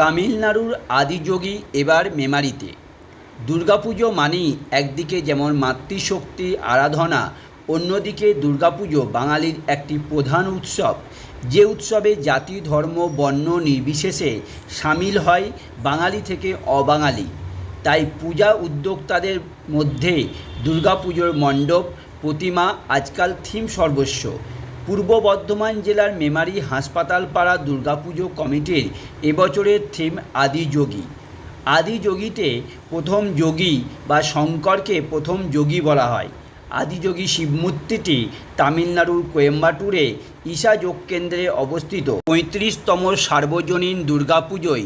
তামিলনাড়ুর আদিযোগী এবার মেমারিতে। দুর্গাপুজো মানেই একদিকে যেমন মাতৃশক্তি আরাধনা, অন্যদিকে দুর্গাপুজো বাঙালির একটি প্রধান উৎসব। যে উৎসবে জাতি, ধর্ম, বর্ণ নির্বিশেষে সামিল হয় বাঙালি থেকে অবাঙালি। তাই পূজা উদ্যোক্তাদের মধ্যে দুর্গাপুজোর মণ্ডপ, প্রতিমা, আজকাল থিম সর্বস্ব। পূর্ব বর্ধমান জেলার মেমারি হাসপাতাল পাড়া দুর্গাপুজো কমিটির এবছরের থিম আদিযোগী আদিযোগীতে প্রথম যোগী বা শঙ্করকে প্রথম যোগী বলা হয়। আদিযোগী শিবমূর্তিটি তামিলনাড়ুর কোয়েম্বাটুরে ঈশা যোগ কেন্দ্রে অবস্থিত। পঁয়ত্রিশতম সার্বজনীন দুর্গাপুজোয়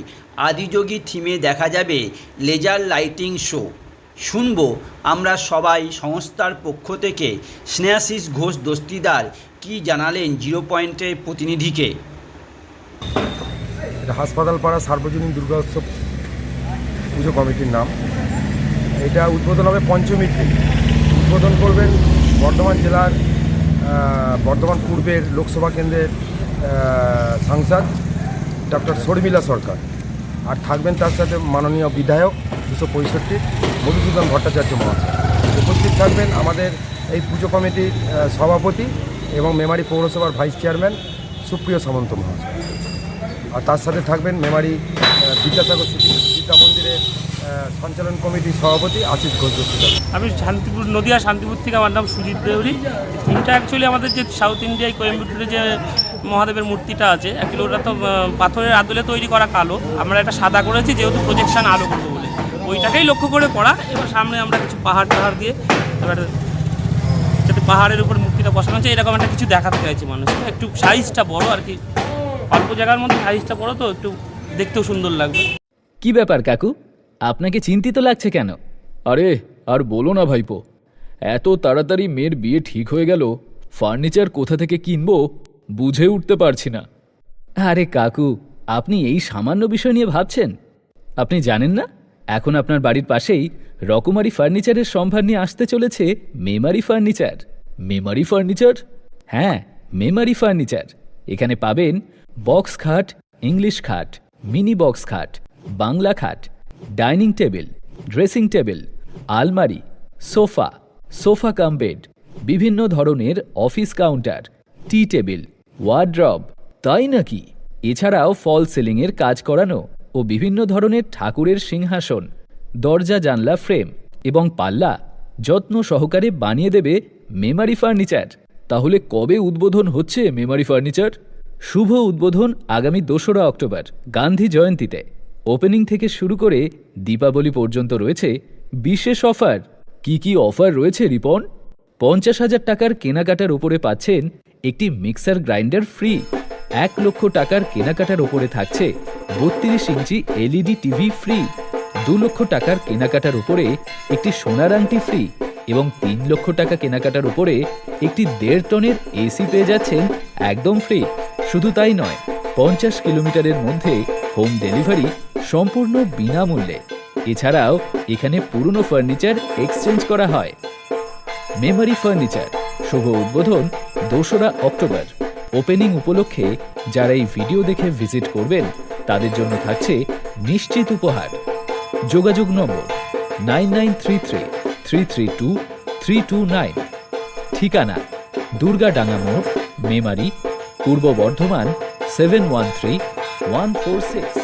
আদিযোগী থিমে দেখা যাবে লেজার লাইটিং শো। শুনব আমরা সবাই সংস্থার পক্ষ থেকে স্নেহাশিস ঘোষ দস্তিদার কি জানালেন জিরো পয়েন্টের প্রতিনিধিকে? হাসপাতাল পাড়া সার্বজনীন দুর্গা উৎসব পুজো কমিটির নাম। এটা উদ্বোধন হবে পঞ্চমীর দিন। উদ্বোধন করবেন বর্ধমান জেলার বর্ধমান পূর্বের লোকসভা কেন্দ্রের সাংসদ ডক্টর শর্মিলা সরকার। আর থাকবেন তার সাথে মাননীয় বিধায়ক দুশো পঁয়ষট্টি, মধুসূদন ভট্টাচার্য মহাশয়। উপস্থিত থাকবেন আমাদের এই পুজো কমিটির সভাপতি এবং মেমারি পৌরসভার ভাইস চেয়ারম্যান সুপ্রিয় সামন্ত মহাশয়। আর তার সাথে থাকবেন মেমারি বিদ্যাসাগর বিদ্যা মন্দিরের সঞ্চালন কমিটির সভাপতি আশিস ঘোষ আমি শান্তিপুর নদিয়া শান্তিপুর থেকে আমার নাম সুজিত দেউরি এটা অ্যাকচুয়ালি আমাদের যে সাউথ ইন্ডিয়ায় কোয়েম্বাটুরে যে মহাদেবের মূর্তিটা আছে অ্যাকচুয়ালি ওটা তো পাথরের আদলে তৈরি করা কালো। আমরা একটা সাদা করেছি, যেহেতু প্রজেকশন আলো করব বলে। ওইটাকেই লক্ষ্য করে করা। এবার সামনে আমরা কিছু পাহাড় টাহাড় দিয়ে এবার পাহাড়ের উপর মূর্তিটা বসানো হচ্ছে এরকম একটা কিছু দেখাতে চাইছি মানুষ একটু সাইজটা বড় আর কি। অল্প জায়গার মধ্যে সাইজটা বড় তো, একটু দেখতেও সুন্দর লাগবে। কি ব্যাপার কাকু? আপনাকে চিন্তিত লাগছে কেন? আরে, আর বলো না ভাইপো। এত তাড়াতাড়ি মেয়ের বিয়ে ঠিক হয়ে গেল, ফার্নিচার কোথা থেকে কিনবো বুঝে উঠতে পারছি না। আরে কাকু, আপনি এই সামান্য বিষয় নিয়ে ভাবছেন? আপনি জানেন না? এখন আপনার বাড়ির পাশেই রকমারি ফার্নিচারের সম্ভার নিয়ে আসতে চলেছে মেমারি ফার্নিচার। মেমারি ফার্নিচার? হ্যাঁ মেমারি ফার্নিচার। এখানে পাবেন বক্স খাট, ইংলিশ খাট, মিনি বক্স খাট, বাংলা খাট, ডাইনিং টেবিল, ড্রেসিং টেবিল, আলমারি, সোফা সোফা কাম বেড, বিভিন্ন ধরনের office counter, tea table, wardrobe. তাই নাকি? এছাড়াও ফল সিলিংয়ের কাজ করানো ও বিভিন্ন ধরনের ঠাকুরের সিংহাসন, দরজা জানলা ফ্রেম এবং পাল্লা যত্ন সহকারে বানিয়ে দেবে মেমারি ফার্নিচার। তাহলে কবে উদ্বোধন হচ্ছে মেমারি ফার্নিচার? শুভ উদ্বোধন আগামী দোসরা অক্টোবর, গান্ধী জয়ন্তীতে। ওপেনিং থেকে শুরু করে দীপাবলি পর্যন্ত রয়েছে বিশেষ অফার। কি কি অফার রয়েছে, রিপন? পঞ্চাশ হাজার টাকার কেনাকাটার উপরে পাচ্ছেন একটি মিক্সার গ্রাইন্ডার ফ্রি। এক লক্ষ টাকার কেনাকাটার উপরে থাকছে বত্রিশ ইঞ্চি এলইডি টিভি ফ্রি। দু লক্ষ টাকার কেনাকাটার উপরে একটি সোনার আংটি ফ্রি। এবং তিন লক্ষ টাকা কেনাকাটার উপরে একটি দেড় টনের এসি পেয়ে যাচ্ছেন একদম ফ্রি। শুধু তাই নয়, পঞ্চাশ কিলোমিটারের মধ্যে হোম ডেলিভারি সম্পূর্ণ বিনামূল্যে। এছাড়াও এখানে পুরনো ফার্নিচার এক্সচেঞ্জ করা হয়। মেমারি ফার্নিচার, শুভ উদ্বোধন দোসরা অক্টোবর। ওপেনিং উপলক্ষে যারা এই ভিডিও দেখে ভিজিট করবেন, তাদের জন্য থাকছে নিশ্চিত উপহার। যোগাযোগ নম্বর nine nine three three three three two three two nine. ঠিকানা, দুর্গাডাঙ্গা মোড়, Memari, Purba Bardhaman, seven one three one four six.